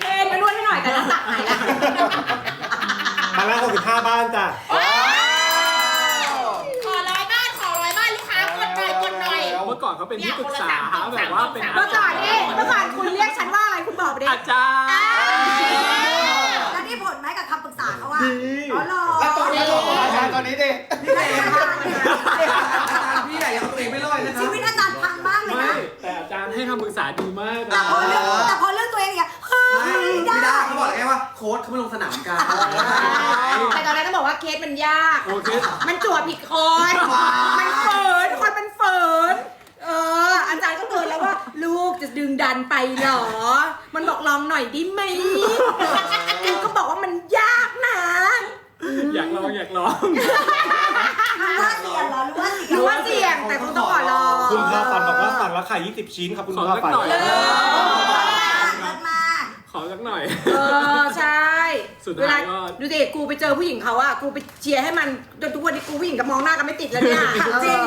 เคนมานวดให้หน่อยแต่ละตักไหนล่ะมาแล้ว65บ้านจ้ะขอร้อยบ้านขอร้อยบ้านลูกค้ากดหน่อยกดหน่อย เมื่อก่อนเขาเป็นที่ปรึกษาแบบว่าเป็นเมื่อก่อนนี่เมื่อก่อนคุณเรียกฉันว่าอะไรคุณบอกไปดิอาจารย์แล้วนี่ผลไหมกับคำปรึกษาเขาว่าดีอ๋อเหรอแล้วตอนนี้ของอาจารย์ตอนนี้ดินี่ไงอาจารย์พี่ใหญ่ยังเอาตัวเองไม่รอดนะครัชีบวิตอาจารย์พังมากเลยไม่นะแต่อาจารย์ให้คำปรึกษาดีมากแต่พอเรื่องแต่พอเรื่อง เขาไม่ลงสนามกันแต่ตอนนั้นต้องบอกว่าเคสมันยาก โอเค มันจั่วผิดคน มันเฟินคนมันเฟินเออ อาจารย์ก็เตือนแล้วว่า ลูกจะดึงดันไปเหรอ มันบอกลองหน่อยได้ไหมกูก็บอกว่ามันยากนะอยากลองอยากลองรู้ว่าเสี่ยงเหรอรู้ว่าเสี่ยงรู้ว่าเสี่ยงแต่คุณต้องขอลอง คุณพาฝันบอกว่าสั่งแล้วขาย20 ชิ้นครับคุณขอพาสักฝันหน่อย เลิศมาก ขอสักหน่อย เออ ใช่ สุดเวลาท้ายก็ ดูสิกูไปเจอผู้หญิงเขาอะกูไปเชียร์ให้มันจนทุกวันนี้กูผู้หญิงก็มองหน้ากันไม่ติดแล้วเนี่ยจริง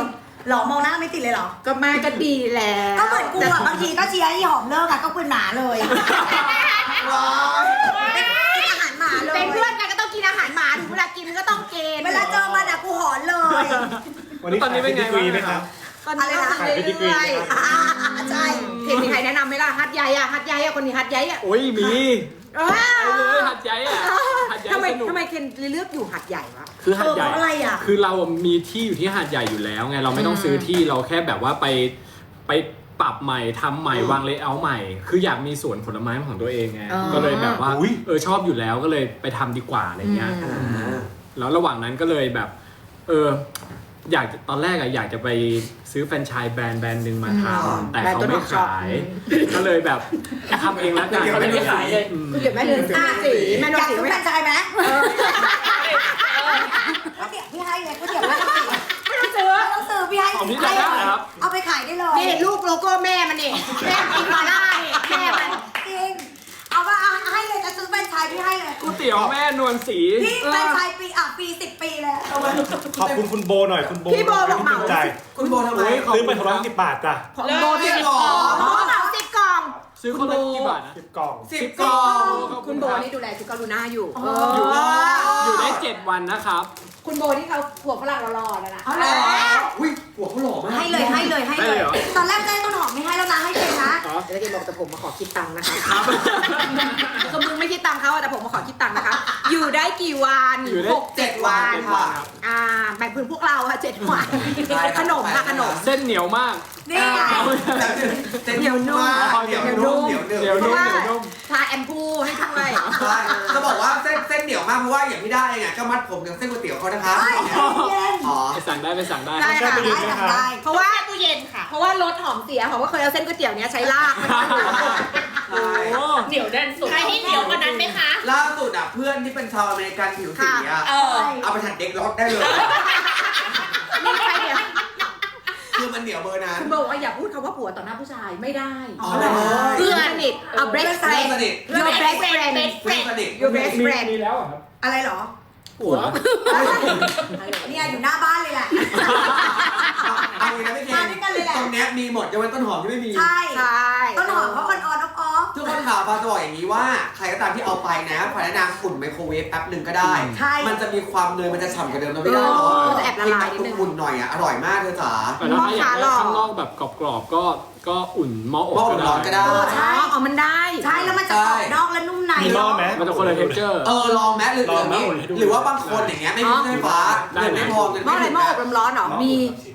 หรอมองหน้าไม่ติดเลยเหรอ ก็มาก็ดีแล้วก็เหมือนกูอะบางทีก็เชียร์ให้หอมเลิกอะก็เป็นหมาเลยเป็นอาหารหมาเลยเป็นเพื่อนกันก็ต้องกินอาหารหมาถึงเวลากินก็ต้องเกณฑ์เวลาเจอมันอะกูหอนเลยวันนี้ตอนนี้เป็นไงขายดีกรีไหมครับ ตอนนี้ก็ขายไปดีกรีเรื่อยนะครับอ่าใช่ๆเห็นมีใครแนะนำไหมล่ะฮัดใหญ่อะฮัดใหญ่อะคนนี้ฮัดใหญ่อะโอ้ยมีอ้าไปเลยหั ดใหญ่อะหัดใหญ่ทำไมสนุก ทำไมเคนเลือกอยู่หัดใหญ่วะคือหัดใหญ่เออเพราะอะไรอะคือเรามีที่อยู่ที่หาดใหญ่อยู่แล้วไงเราไม่ต้องซื้อที่เราแค่แบบว่าไปไปปรับใหม่ทำใหม่วางเลเยอร์ใหม่ คืออยากมีสวนผลไม้ของตัวเองไงอ๋อ ก็เลยแบบว่าอุ๊ย เออชอบอยู่แล้วก็เลยไปทำดีกว่าอะไรเงี้ยอืมแล้วระหว่างนั้นก็เลยแบบ เออ อยากจะตอนแรกอะอยากจะไปซื้อแฟรนไชส์แบรนด์แบรนด์หนึ่งมาทอืมำแต่แบรนด์เขาต้นไม่หอมชอบขาย ก็เลยแบบทำเองแล้วกันเดี๋ยวไม่ได้ขายเลยอืมคือเก็บแม่เดือนสีสีแม่นอวลยากสีซื้อไม่แฟรได้นไชส์ไหมก๋วยเตี๋ยวพี่ให้เลยก๋วยเตี๋ยวไม่ต้องซื้อไม่ต้องซื้อไม่ต้องซื้อพี่ให้ของพี่จะได้นะครับ เอาไปขายได้เลยนี่ลูกโลโก้แม่มันนี่แม่กินมาได้แม่มัน จริง เอาว่าเอาให้เลย จะซื้อแฟรนไชส์พี่ให้เลยก๋วยเตี๋ยวแม่นวลสีพี่แฟรนไชส์ปีอะปีสิบปีเลยเอามาขอบคุณคุณโบหน่อยคุณโบพี่โบบอกเหมา ใจคุณโบทำไมซื้อไปร้อยสิบบาทจ้ะของโบที่สิบเลิศกล่องอ๋อเหมาสิบกล่องซื้อคนละกี่บาทนะสิบกล่อง สิบกล่องคุณโบนี่ดูแลชุดกรุณาอยู่อยู่ได้อยู่ได้เจ็ดวันนะครับ คุณโบที่เขาผัวฝรั่งรอๆแล้วนะเอาเลยอุ้ยหัวเขาหล่อมากให้เลยให้เลยให้ได้เลเลยยเหรอตอนแรกได้ต้น หอมไม่ให้แล้วนะให้เลยนะอ๋อเดี๋ยวจะบอกแต่ผมมาขอคิดตังค์นะคะก็มึงไม่คิดตังค์เขาอะแต่ผมมาขอคิดตังค์นะคะ อยู่ได้กี่วันอยู่ได้หกเจ็ดวันเจ็ดวันครับ อ่าแบ่งพื้นพวกเราอะเจ็ดวันได้ครับขนมค่ะขนมเส้นเหนียวมากนี่ไงเหนียวนุ่มเดี๋ยวนุ่มเดี๋ยวเหนียวนุ่นุ่มมเพราะว่าเหนียวนุ่มทาแอมพูให้ด้วยใช่จะบอกว่าเส้นเส้นเหนียว มากเพราะว่าอย่างที่ได้ไงก็มัดผมกับเส้นก๋วยเตี๋ยวเขานะครับใช่เย็นอ๋อไปสั่งได้ไปสั่งได้ ได้แค่ค่ะไปยืนนะครับได้เพราะว่าตู้เย็นค่ะ เพราะว่ารถหอมเสียผมก็เคยเอาเส้นก๋วยเตี๋ยวเนี้ยใช้ลากไม่ต้องอยู่ใช่โอ้เหนียวแน่นสุดใครที่เหนียวกว่านั้นไหมคะล่าสุดอะเพื่อนที่เป็นชาวอเมริกันผิวสีอะเออเอาไปถัดเด็กรถได้เลยนี่ใครเนี่ย คือมันเหนียวเบอร์นั้น คุณบอกว่าอย่าพูดคำว่าผัวต่อหน้าผู้ชายไม่ได้อ๋อได้ เพื่อนสนิทเอา best เพื่อน friend สนิท your best friend เพื่อนสนิท your best มี friend มีแล้วเหรอครับอะไรเหรอ หัวเนี่ยอยู่หน้าบ้านเลยแหละ เอาเลยนะพี่เคนมาด้วยกันเลยแหละ ตรงเนี้ยมีหมดยกเว้นต้นหอมที่ไม่มี ใช่ ใช่ ต้นหอมเขาอ่อนๆออฟ ทุกคนข่าวฟ้าจะบอกอย่างนี้ว่าใครก็ตามที่เอาไปนะขอแนะนำอุ่นไมโครเวฟแป๊บหนึ่งก็ได้ๆใช่มันจะมีความเนยมันจะฉ่ำกว่าเดิมเราไม่ได้เนาะเออมันจะแอบละลายนิดนึงอุ่นๆหน่อยอะอร่อยมากเธอจ๋า แต่ถ้าอยากได้ข้างนอกแบบกรอบๆก็ ก็อุ่นหม้ออบหม้ออบร้อนก็ได้เออใช่ อ๋อมันได้ ใช่แล้วมันจะกรอบนอกและนุ่มในมีหม้อไหม มันจะคนละเทคเจอร์ เออลองแม้หรือลองไหมย่างนี้อุ่นให้ดูหรือว่าบางคนอย่างเงี้ยไม่มีเครื่องไฟฟ้าได้ เงินไม่พอเงินหม้อไม่อะไรถึงหม้อนะอบลมร้อนเหรอ มี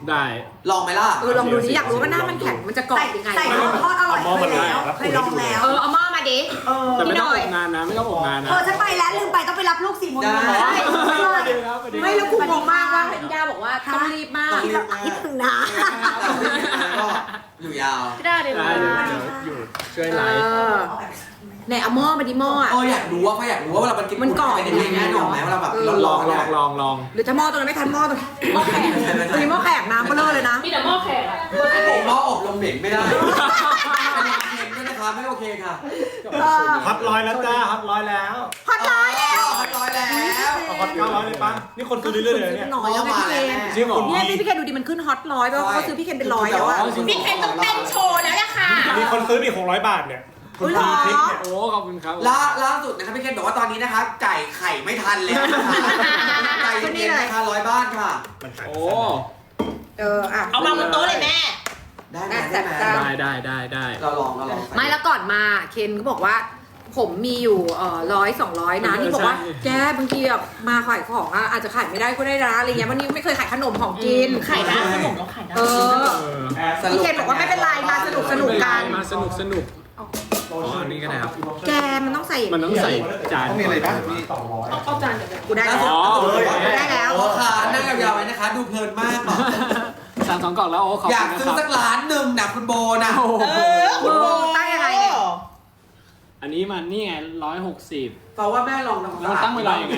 ได้ ลองไหมล่ะ เออลองดูดิอยากรู้ว่าหน้ามันแข็งมันจะกรอบใส่ยังไงใส่หม้อทอดอร่อยเอาหม้อมาเคยแล้วเลยเคยลองแล้ว เออเอาหม้อมา ดิเออแต่ไม่ต้องพี่หน่ออยบนานนะ ไม่ต้องอบนานนะ เออฉันไปแล้วลืมไปต้องไปรับลูกสี่โมงเย็นได้ ใช่ประเด็นครับประเด็นไม่แล้วกูงงมากว่าเห็นยาบอกว่าต้องรีบมากคิดละคิดถึงนะ ก็อยู่ยาวได้เลยได้เดี๋ยวเดี๋ยวอยู่ช่วยไลฟ์เออไหนเอาหม้อมาดิหม้ออะเอออยากรู้ว่าเขาอยากรู้ว่าเวลามันกินมันกรอบ เป็นยังไงแน่นอนไหมเวลาแบบลร้อองนลๆองเนี่ยลองลองหรือถ้าหม้อตรงนั้นไม่ทันหม้อตรงนี้หม้อแขกมีหม้อแขกน้ำเบลอเลยนะ มีแต่หม้อแขกอะ ผมหม้ออบลมเหม็นไม่ได้เป็นเค็มด้วยนะคะไม่โอเคค่ะฮอตร้อยแล้วจ้าฮอตร้อยแล้วฮอตไลน์อ๋อร้อยแล้วเอาฮอตเก้าร้อยเลยปะนี่คนซื้อเรื่อยๆเลยเนี่ยน้อยแล้วไงพี่เคนจริงเหรอเนี่ยนี่พี่เคนดูดิมันขึ้นฮอตร้อยเพราะเขาซื้อพี่เคนเป็นร้อยแล้วอะพี่เคนต้องเต้นโชว์แล้วล่ะค่ะมีคนซื้ออีก600บาทเนี่ยคุณมีทริคเนี่ยโอ้ขอบคุณครับล่าล่าสุดนะครับพี่เคนบอกว่าตอนนี้นะคะไก่ไข่ไม่ทันแล้วนะคะไก่เย็นนะคะร้อยบ้านค่ะ มันขายโอ้เอออะเอามาบนโต๊ะเลยแม่ ได้ไหมได้ได้ไหมได้ได้ได้ได้ได้เราลองเราลองไม่แล้วก่อนมาเคนก็บอกว่า ผมมีอยู่เอ่อร้อยสองร้อยนะนี่บอกว่า แกบางทีแบบมาขายของอะอาจจะขายไม่ได้ก็ได้นะอะไรเงี้ยวันนี้ไม่เคยขายขนมของกินไข่ได้ขนมแล้วไข่ได้เออเออพี่เคนบอกว่าไม่เป็นไรมาสนุกสนุกกันมาสนุกสนุกอ๋ออันนี้ก็ได้ครับ แกมันต้องใส่มันต้องใส่จานต้องมีอะไรบ้างมีเอาจานเดี๋ยวกูได้ล่าแล้วสุดอ๋อกูได้แล้วโอ้ค่ะนั่งยาวๆไว้นะคะ ดูเพลินมาก บอกสั่งสองกล่องแล้วโอ้ขอบอยาคุกณนะซื้อครับ สักล้านหนึ่งนะคุณโบนะโอ้โห เออคุณโบตั้งยังไงเนี่ย อันนี้มันนี่ไงร้อยหกสิบ เพราะว่าแม่ลองทำเราตั้งเวลายังไง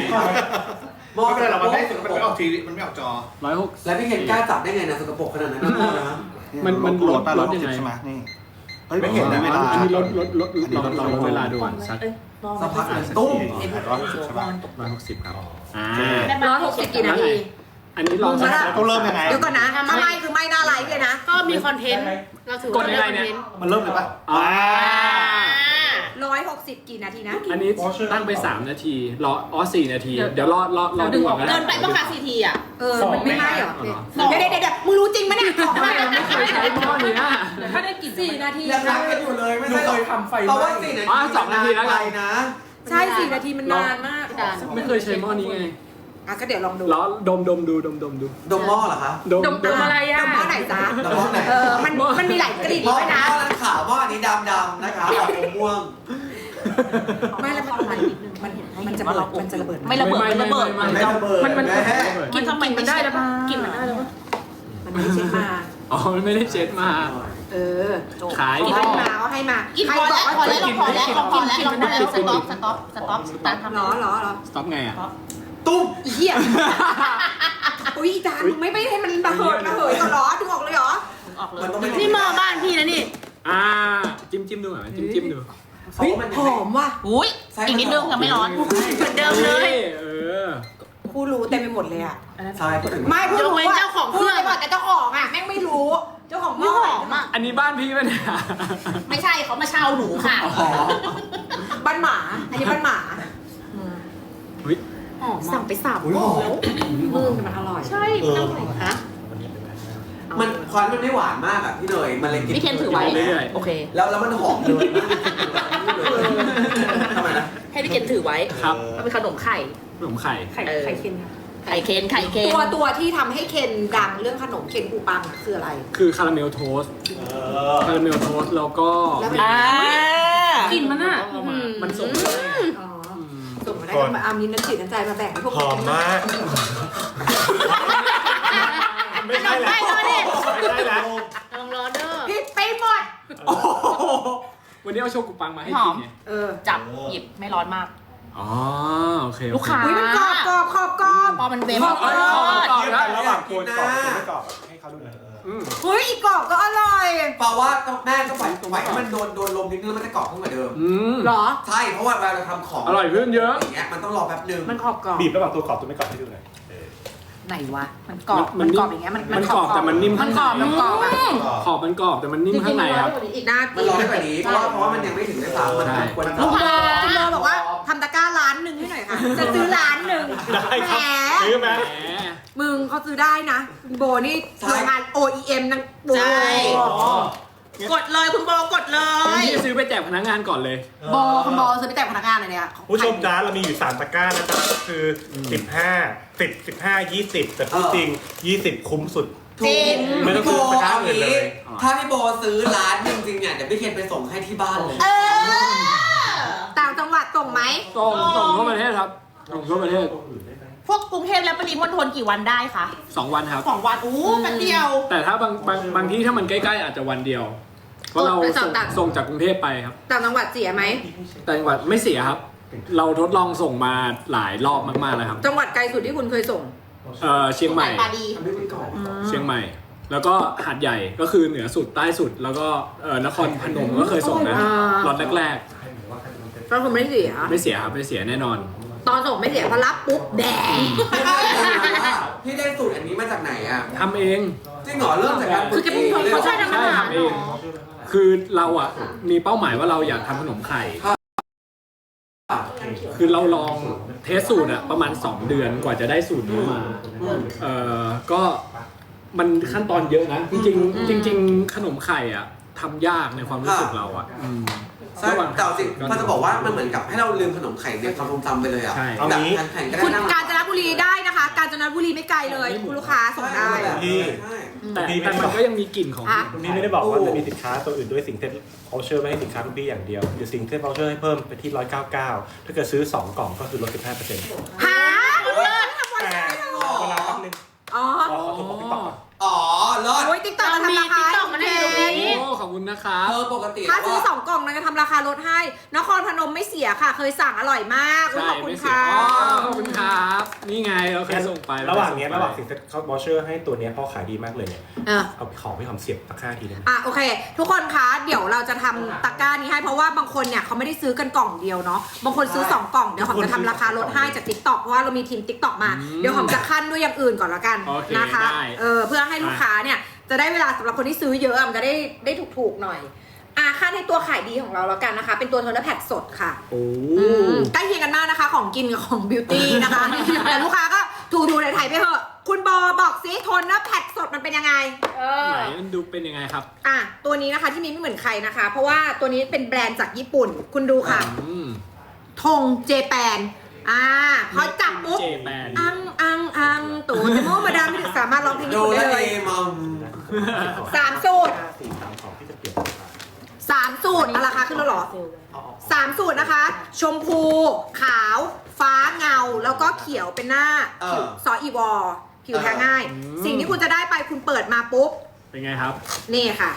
มองไม่เป็นไรหรอกมันไม่สกมันปรไม่กออกทีวีมันไม่ออกจอ ร้อยหก แล้วพี่เคนกล้าจับได้ไงนะสกปรกขนาดนั้นนะ มันมันลดลลดดยังไง ใช่ไหมนี่เฮ้ยไม่เห็นนะ เวลา อันนี้ลดลดลดอันนี้ลลดดลดเวลาดูก่อนสักสักพักหนึ่ง ตุ้ตุ้มมร้อยสิบใช่ปะ ร้อยหกสิบครับอ่า ร้อยหกสิบกี่นาที อันนี้ลองสักแล้วต้องเริ่มยังไง เดี๋ยวก่อนนะถ้าไม่คือไม่หน้าไลฟ์เลยนะ ก็มีคอนเทนต์ เราถือกดยังไงเนี่ยมันเริ่มเลยปะอ่าร้อยหกสิบกี่นาทีนะ อันนี้ตั้งไป 3 นาที รออ๋อ4นาที เดี๋ยวรอรอรอดูก่อนก็ได้เกินไปปะคะซีทีอะ เออ มันไม่ไหม้เหรอสองเดี๋ยวเดี๋ยวเดี๋ยวมึงรู้จริงไหมเนี่ยของอะไรไม่เคยใช้หม้อนี้นะถ้าได้กี่สี่นาทียังรักกันอยู่เลยไม่ใช่เคยทำไฟเพราะว่าสี่นาทีอ๋อสองนาทีแล้วกัน ไปนะ ใช่สี่นาทีมันนานมาก ไม่เคยใช้หม้อนี้ไง อะก็เดี๋ยวลองดูแล้วดมดมดูดมดมดูดมหม้อเหรอคะดมดมดมอะไรอะดมหม้อไหนจ๊ะดมหม้อไหนเออมันมันมีหลายกลิ่นหม้อด้วยหนะม้อนั้นขาวหม้ออันนี้ดำดำๆนะคะออกอมม่วง ไม่แล้วมันมันมันมันจะระเบิดมันจะระเบิดหไม่ระเบิดไม่ระเบิดไม่ไม่ระเบิดมันมันแม่กินทำไมมันได้แล้วปะกินมันได้แล้วปะมันไม่ใช่มาอ๋อมันไม่ได้เช็ดมา เออขายให้มาเอาให้มากินใครพอบอกแล้วว่าพอแล้วเราพอแล้วเราพอแล้วเราพอแล้วสต็อปสต็อปสต็อปตามทำเหรอเหรอเหรอสต็อปไงอะ ตุ้มเหี้ยอุ้ยอีจานมึงไม่ไม่ให้มันระเหิดระเหยก่อนเหรอดึงออกเลยเหรอ ออกเลยมันต้องเป็นนี่หม้อบ้านพี่นะนี่อ่า จิ้มจิ้มดูหน่อยจิ้มจิ้มดูเพราะว่ามันหอมว่ะ อุ้ยอีกนิดนึงยังไม่ร้อนเหมือนเดิมเลยเออ ผู้รู้เต็มไปหมดเลยอะ ใช่พูดถึงไม่ผู้รู้ยกเว้นเจ้าของเครื่องพูดไปหมดแต่เจ้าของอะแม่งไม่รู้ เจ้าของไม่หอมอะอันนี้บ้านพี่ป่ะเนี่ย ไม่ใช่เขามาเช่าหนูค่ะ อ๋อ บ้านหมา อันนี้บ้านหมาอุ๊ย หอมสั่งไปสามอุ้ยหอมมือมันอร่อย ใช่มันอร่อยฮะมันควันมันไม่หวานมากอะพี่เนยมันเลยกินพี่เคนถือไว้เรื่อยโอเค แล้วแล้วมันหอมเลยทำไมนะให้พี่เคนถือไว้ๆครับ มันเป็นขนมไข่ ขนมไข่ ไข่เออ ไข่เค็มค่ะไข่เคนไข่เคนตัวตัวที่ทำให้เคนดังเรื่องขนมเคนปูปังอะคืออะไร คือคาราเมลโทสต์คาราเมลโทสต์แล้วก็แล้วมันอ่ากินมันอะเอามามันส่งมาได้อ๋อ ส่งมาได้ก็มาเอามีน้ำจิตน้ำใจมาแบ่งให้พวกหอมมาก ไม่ใช่แล้ว ไม่เลยไม่ใช่แล้ว ลองรอเด้อผิดไปหมด วันนี้เอาโชกุปังมาให้หอกิมนไงเออจับหยิบไม่ร้อนมาก อ๋อโอเคโอเลูกค้า อุ้ยมันกรอบกรอบกรอบกรอบ พอมันเวฟขอบคุณขอบคุณทอดยืดกันระหว่างกวนกรอบกับไม่กรอบอะให้เขาดูหน่อย อืมเฮ้ยอีกกรอบก็อร่อยเพราะว่าแม่ก็ปล่อยปล่อยให้มันโดนโดนลมนิดนึงแล้วมันจะกรอบขึ้นกว่าเดิม อืมเหรอ ใช่ เพราะว่าเวลาเราทำของอร่อยขึ้นเยอะ อย่างเงี้ยมันต้องรอแป๊บนึง มันกรอบกรอบบีบระหว่างตัวกรอบตัวไม่กรอบให้ดูหน่อยเออ ไหนวะ มันกรอบ มัมันนนิ่มกรอบอย่างเงี้ย มันมันกรอบแต่มันนิ่มมันกรอบข้างในมันกรอบอะขอบมันกรอบแต่มันนิ่มข้างในครับ อีกหน้ามันรอได้กว่านี้เพราะว่าเพราะว่ามันยังไม่ถึงได้สามมันใช่ควรลุงกรอบโบคุณโบบอกว่าทำตะกร้าร้านหนึ่งให้หน่อยค่ะ จะซื้อร้านหนึ่งได้คแหรับมซื้อไหมแหมมึงเขาซื้อได้นะคุณโบนี่โรงงาน OEM นังโบใช่กดเลยคุณโบกดเลคนยที่ซื้อไปแจกพนักงานก่อนเลยโบคุณโบซื้อไปแต่งพนักงานเลยเนี่ยผู้ชมจ้าเรามีอยู่3ตะกร้านะครับ ก็คือ15 10 15 20แต่พูดจริง20คุ้มสุด จริง ไม่ต้องซื้อตะกร้าอื่นเลย ถ้าพี่โบซื้อร้านจริงๆเนี่ยเดี๋ยวพี่เคนไปส่งให้ที่บ้านเลย เออ ต่างจังหวัดส่งไหม ส่งส่งทั่วประเทศครับส่งทั่วประเทศพวกกรุงเทพและปริมณฑลกี่วันได้คะสองวันครับสองวันอู้แป๊บเดียว แต่ถ้าบางบางบางที่ถ้ามันใกล้ๆอาจจะวันเดียวเพราะเราส่งส่งจากกรุงเทพไปครับ ต่างจังหวัดเสียไหมแต่จังหวัดไม่เสียครับ เราทดลองส่งมาหลายรอบมากๆแล้วครับจังหวัดไกลสุดที่คุณเคยส่งเออเชียงใหม่ ปลาดี ทำให้มันกรอบเชียงใหม่ แล้วก็หาดใหญ่ก็คือเหนือสุดใต้สุด แล้วก็เออนครพนมก็เคยส่งนะอ่า ล็อตแรกก็คือไม่เสีย ๆ ไม่เสียครับไม่เสียแน่นอน ตอนส่งไม่เสียพอรับปุ๊บแดง พี่ได้สูตรอันนี้มาจากไหนอะ ทำเอง จริงเหรอเริ่มจากการคือแกเป็นคนเขาช่วยทำอาหารใช่ทำเองเหรอคือคือเราอะมีเป้าหมายว่าเราอยากทำขนมไข่ คือเราลองเทสสูตรอะประมาณ 2 เดือนกว่าจะได้สูตรนี้มาเอ่อก็มันขั้นตอนเยอะนะ จริงๆจริง ๆ ขนมไข่อะทำยากในความรู้สึกเราอะอืม ใช่แต่เอาจริงมันจะบอกว่ามันเหมือนกับให้เราลืมขนมไข่ในความทรงจำไปเลยอะใช่ แบบแผ่นๆก็ได้คุณนะกาญจนบุรีได้นะคะ กาญจนบุรีไม่ไกลเลย คุณลูกค้าส่งได้พี่ใช่ แต่แต่มันก็ยังมีกลิ่นของอะคุณพี่ไม่ได้บอกว่าจะมีสินค้าตัวอื่นด้วยสิ่งเซ็ตเขาเชื่อไม่ให้สินค้าคุณพี่อย่างเดียวเดี๋ยวสิ่งเซ็ตเขาเชื่อให้เพิ่มไปที่ 199 ถ้าเกิดซื้อ 2 กล่องก็คือลด 15%แต่หาเลิศทำไมเวลาแป๊บนึงอ๋อรอขอโทรบอกพี่ต่อก่อน อ๋อเลิศโอ้ยติ๊กต็อกมันมีทำราคา TikTok มันให้ดูตรงนี้โอ้ขอบคุณนะครับ เออปกติถ้าซื้อว่าสองกล่องนะจะทำราคาลดให้ นครพนมไม่เสียค่ะ เคยสั่งอร่อยมากอุ๊ยใช่ขอบคุณไม่เสียค่ะอ๋อขอบคุณครับ นี่ไงเราเคยส่งไประหว่างเนี้ยส่ระไปหว่างสิ่งเซ็ตเขาบอเชอร์ให้ตัวเนี้ยเพราะขายดีมากเลยเนี่ยเออเอาของพี่หอมเสียบตะกร้าทีได้ไหมอะโอเค ทุกคนคะเดี๋ยวเราจะทำตะกร้านี้ให้เพราะว่าบางคนเนี่ยเขาไม่ได้ซื้อกันกล่องเดียวเนาะบางคนซื้อ2กล่องเดี๋ยวหอมจะทำราคาลดให้จาก t ิ k t o k เพราะว่าเรามีทีม t ิ k t o k มาอืมเดี๋ยวหอมจะขั้นด้วยอย่างอื่นก่อนละกันโอเคนะคะได้เออเพื่อให้ลูกค้าเนี่ย จะได้เวลาสำหรับคนที่ซื้อเยอะอะมันจะได้ได้ถูกๆหน่อยอะขั้นให้ตัวขายดีของเราแล้วกันนะคะ เป็นตัวโทนเนอร์แพดสดค่ะโอ้อืมใกล้เคียงกันมากนะคะ ของกินกับของบิวตี้นะคะ แต่ลูกค้าก็ถูถูถ่ายๆไปเถอะ คุณบอบอกซิโทนเนอร์แพดสดมันเป็นยังไงเออไหนมันดูเป็นยังไงครับ อะตัวนี้นะคะที่มีไม่เหมือนใครนะคะ เพราะว่าตัวนี้เป็นแบรนด์จากญี่ปุ่น คุณดูค่ะอืมธงเจแปนอ่าพอจับปุ๊บเจแปนอังอังอังตูดโมมาดามไม่ถึงสามารถร้องเพลงญี่ดูปุ่นแลได้วเลยเอมอม สามสูตรสี่สามสองที่จะเปลี่ยนราคาสามสูตรอะราคาขึ้นแล้วเหรอสามสูตรนะคะ ชมพู ขาว ฟ้าเงา แล้วก็เขียวเป็นหน้าเออ ผิวซออีวอร์ผิวแพ้ง่ายอืมสิ่งที่คุณจะได้ไปคุณเปิดมาปุ๊บ เป็นไงครับ นี่ค่ะ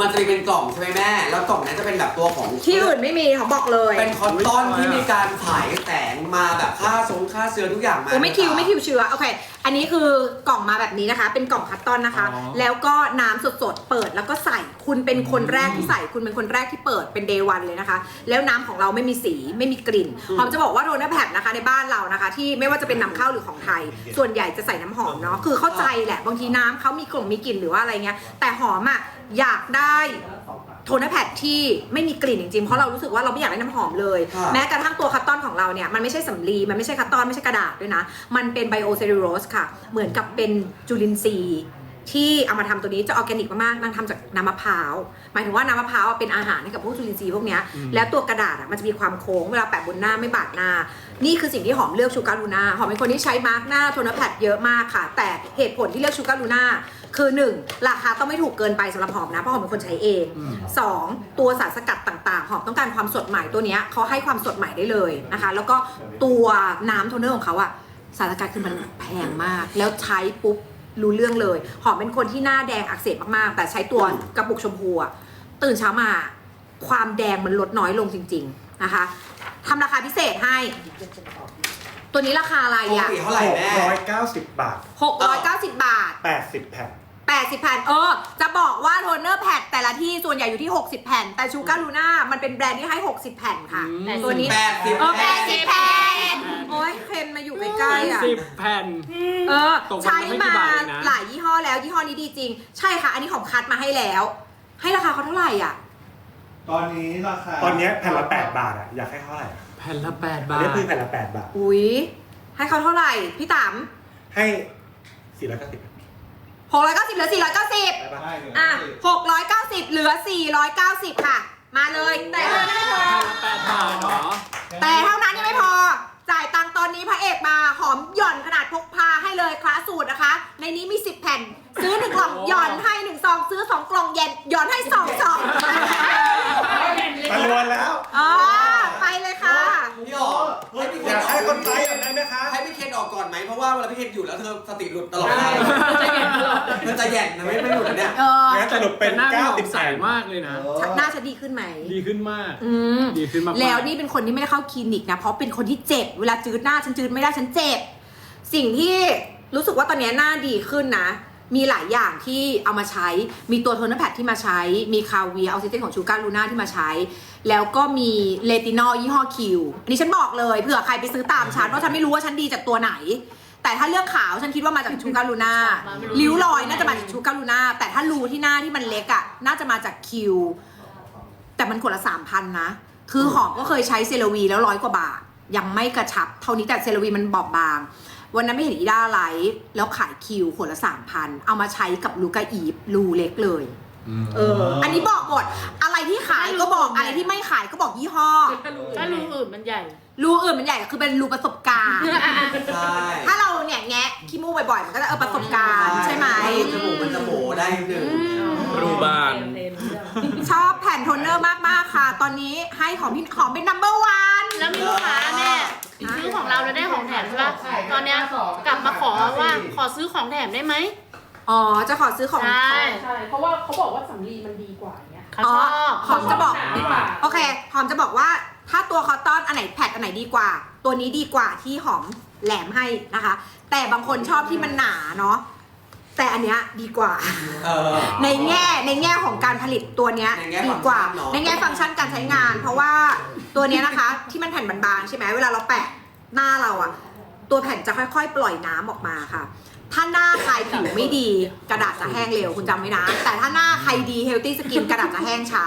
มันจะมีเป็นกล่องใช่ไหมแม่ แล้วกล่องนั้นจะเป็นแบบตัวของที่อื่นไม่มีเขาบอกเลยเป็นคอนตอนที่มีการฉายแสงมาแบบค่าทรงค่าเชื้อทุกอย่างมาโอ้ไม่คิวไม่คิวเชื้อโอเค อันนี้คือกล่องมาแบบนี้นะคะ เป็นกล่องคัตตอนนะคะ อ๋อ แล้วก็น้ำสดๆเปิดแล้วก็ใส่คุณเป็นคนแรกที่ใส่ คุณเป็นคนแรกที่เปิดเป็นเดย์วันเลยนะคะ แล้วน้ำของเราไม่มีสีไม่มีกลิ่นหอมจะบอกว่าโรนัแพดนะคะในบ้านเรานะคะ ที่ไม่ว่าจะเป็นนำเข้าหรือของไทย ส่วนใหญ่จะใส่น้ำหอมเนาะคือเข้าใจแหละบางทีน้ำเขามีกลิ่นมีกลิ่นหรือว่าอะไรเงี้ยแต่หอมอะ อยากได้โทนแพดที่ไม่มีกลิ่นจริงๆ เพราะเรารู้สึกว่าเราไม่อยากได้น้ำหอมเลย ค่ะ แม้กระทั่งตัวคัตตอนของเราเนี่ย มันไม่ใช่สำลี มันไม่ใช่คัตตอน ไม่ใช่กระดาษด้วยนะ มันเป็นไบโอเซลลูโรสค่ะ เหมือนกับเป็นจุลินทรีย์ ที่เอามาทำตัวนี้จะออร์แกนิกมากๆนางทำจากน้ำมะพร้าว หมายถึงว่าน้ำมะพร้าวเป็นอาหารให้กับพวกจุลินทรีย์พวกเนี้ยแล้วตัวกระดาษอะมันจะมีความโค้งเวลาแปะบนหน้าไม่บาดหน้า นี่คือสิ่งที่หอมเลือกชูการ์ลูน่าหอมเป็นคนที่ใช้มาร์กหน้าโทนแพดเยอะมากค่ะ แต่เหตุผลที่เลือกชูการ์ลูน่าคือหนึ่งราคาต้องไม่ถูกเกินไปสำหรับหอมนะ เพราะหอมเป็นคนใช้เองอืมสองตัวสารสกัดต่างๆ หอมต้องการความสดใหม่ตัวเนี้ยเขาให้ความสดใหม่ได้เลยนะคะ แล้วก็ตัวน้ำโทนเนอร์ของเขาอะสารสกัดคือมันแพงมาก แล้วใช้ปุ๊บ รู้เรื่องเลย หอมเป็นคนที่หน้าแดงอักเสบมากๆ แต่ใช้ตัวกระปุกชมพูอะตื่นเช้ามา ความแดงมันลดน้อยลงจริง ๆนะคะทำราคาพิเศษให้ ตัวนี้ราคาอะไรปกอะติเท่าไหร่แม่ร้อยเก้าสิบบาท 690 บาทแปดสิบแผ่น 80 แผ่น เออ จะบอกว่าโทนเนอร์แพดแต่ละที่ส่วนใหญ่อยู่ที่ 60 แผ่น แต่ชูการ์ลูน่ามันเป็นแบรนด์ที่ให้ 60 แผ่นค่ะ อืม ตัวนี้ แปดสิบเออแผ่น80แผ่น โอ้ยเคนมาอยู่ใกล้ๆอะ สิบแผ่น เออ ตกวันละใช้ไม่กี่มาบาทเองนะ หลายยี่ห้อแล้วยี่ห้อนี้ดีจริง ใช่ค่ะ อันนี้ของคัดมาให้แล้ว ให้ราคาเขาเท่าไหร่อะ ตอนนี้ราคาตอนเนี้ยแผ่นละแปดบาทอะอยากให้เท่าไหร่อะแผ่นละแปดอันบาทนี้คือแผ่นละแปดบาท อุ้ยให้เขาเท่าไหร่ พี่ต๋มให้สี่ร้อยเก้าสิบ 690 เหลือ 490ได้ปะได้เลยอะ 690 เหลือ 490 ค่ะ มาเลย แต่เท่านั้นไม่พอ แปดบาทเหรอแต่เท่านั้นยังไม่พอ จ่ายตังค์ตอนนี้พระเอกมาหอมหย่อนขนาดพกพาให้เลยคลาสสูตรนะคะ ในนี้มี 10 แผ่น ซื้อ 1 กล่องหย่อนให้ 1 ซอง ซื้อ 2 กล่องเย็นหย่อนให้2ซองตะลวนแล้ว อ๋อ ไปเลยค่ะ พี่อ๋อให้พี่เคน อยากให้คนไทยอยากได้ไหมคะให้พี่เคนออกก่อนไหมเพราะว่าเวลาพี่เคนอยู่แล้วเธอสติหลุดตลอดเวลาเธอจะแย่นนะไม่ไม่หลุดนะเนี่ยเอองั้นสรุปเป็นหน้าพี่เก้าหอสิบมใสแผ่นมากเลยนะ หน้าจะดีขึ้นไหม ดีขึ้นมาก อืม ดีขึ้นมากๆ แล้วนี่เป็นคนที่ไม่ได้เข้าคลินิกนะ เพราะเป็นคนที่เจ็บ เวลาจืดหน้าฉันจืดไม่ได้ฉันเจ็บ สิ่งที่รู้สึกว่าตอนนี้หน้าดีขึ้นนะ มีหลายอย่างที่เอามาใช้ มีตัวโทนเนอร์แพดที่มาใช้ มีคาเวียออกซิเจนของชูการ์ลูน่าที่มาใช้ แล้วก็มีเลตินอลยี่ห้อคิวอันนี้ฉันบอกเลยเผื่อใครไปซื้อตามฉันว่าฉันไม่รู้ว่าฉันดีจากตัวไหน แต่ถ้าเรื่องขาวฉันคิดว่ามาจากชูการูน่าริ้วรอยน่าจะมาจากชูการูน่าแต่ถ้ารูที่หน้าที่มันเล็กอะน่าจะมาจากคิวแต่มันคนละสามพันนะคือหอมก็เคยใช้เซรวีแล้วร้อยกว่าบาทยังไม่กระชับ เท่านี้แต่เซรวีมันบอบบาง วันนั้นไม่เห็นอีด้าไลฟ์แล้วขายคิวขวดละสามพันเอามาใช้กับลูกาอีฟรูเล็กเลย เออ อันนี้บอกหมด อะไรที่ขายก็บอก อะไรที่ไม่ขายก็บอกยี่ห้อ ถ้ารูอื่นมันใหญ่ รูอื่นมันใหญ่คือเป็นรูประสบการณ์ ใช่ถ้าเราเนี่ยแงะขี้มูกบ่อยๆ มันก็จะเออประสบการณ์ใช่ไหม จมูกมันจะโบได้หนึ่งรูบาน ชอบแผ่นโทนเนอร์มากๆค่ะ ตอนนี้ให้ของพี่หอมเป็น number one แล้วมีลูกค้าแม่ ซื้อของเราแล้วได้ของแถมใช่ปะตอนเนี้ยกลับมาขอว่าขอซื้อของแถมได้ไหมอ๋อ จะขอซื้อของ ใช่ใช่เพราะว่าเขาบอกว่าสำลีมันดีกว่าเนี้ย เขาอ๋อชอบหอมจะบอก หนากว่า โอเค หอมจะบอกว่าถ้าตัวคอตตอนอันไหนแพดอันไหนดีกว่า ตัวนี้ดีกว่าที่หอมแหลมให้นะคะ แต่บางคนชอบที่มันหนาเนาะ แต่อันเนี้ยดีกว่า เออ ในแง่ในแง่ของการผลิตตัวเนี้ยในแง่ดีกว่า ฟังก์ชันเนอะในแง่ฟังก์ชันการใช้งาน เพราะว่าตัวเนี้ยนะคะ ที่มันแผ่นบางๆใช่ไหมเวลาเราแปะหน้าเราอะตัวแผ่นจะค่อยๆ ปล่อยน้ำออกมาค่ะ ถ้าหน้าใครผิวไม่ดีกระดาษจะแห้งเร็วคุณจำไว้นะ แต่ถ้าหน้าใครดีเฮลตี้สกินกระดาษจะแห้งช้า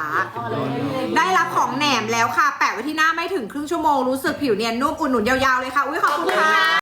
ได้รับของแหนมแล้วค่ะ แปะไว้ที่หน้าไม่ถึงครึ่งชั่วโมงรู้สึกผิวเนียนนุ่มอุ่นหนุนยาวๆเลยค่ะอุ้ยขอบคุณค่ะ